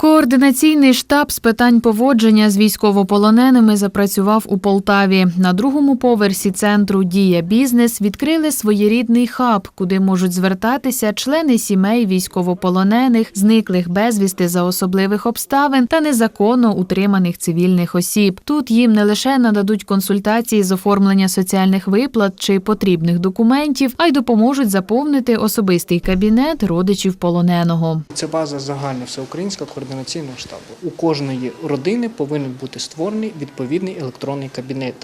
Координаційний штаб з питань поводження з військовополоненими запрацював у Полтаві. На другому поверсі центру Дія бізнес відкрили своєрідний хаб, куди можуть звертатися члени сімей військовополонених, зниклих безвісти за особливих обставин та незаконно утриманих цивільних осіб. Тут їм не лише нададуть консультації з оформлення соціальних виплат чи потрібних документів, а й допоможуть заповнити особистий кабінет родичів полоненого. Це база загальна всеукраїнська координаційного штабу. У кожної родини повинен бути створений відповідний електронний кабінет,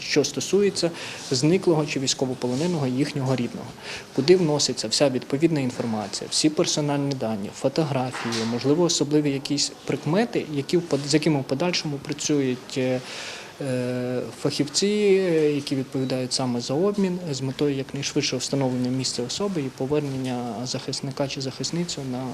що стосується зниклого чи військовополоненого їхнього рідного, куди вноситься вся відповідна інформація, всі персональні дані, фотографії, можливо, особливі якісь прикмети, які з якими в подальшому працюють. е, е, Фахівці, які відповідають саме за обмін, з метою якнайшвидшого встановлення місця особи і повернення захисника чи захисницю на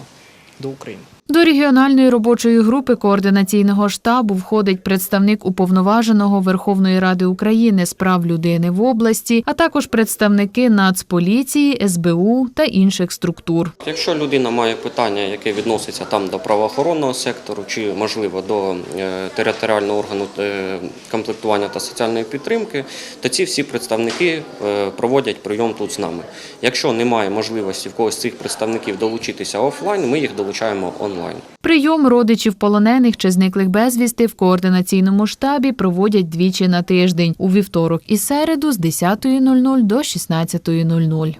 до України. До регіональної робочої групи координаційного штабу входить представник уповноваженого Верховної Ради України з прав людини в області, а також представники Нацполіції, СБУ та інших структур. Якщо людина має питання, яке відноситься там до правоохоронного сектору, чи можливо до е, територіального органу е, комплектування та соціальної підтримки, то ці всі представники е, проводять прийом тут з нами. Якщо немає можливості в когось з цих представників долучитися офлайн, ми їх долучаємо онлайн. Прийом родичів полонених чи зниклих безвісти в координаційному штабі проводять двічі на тиждень у вівторок і середу з 10.00 до 16.00.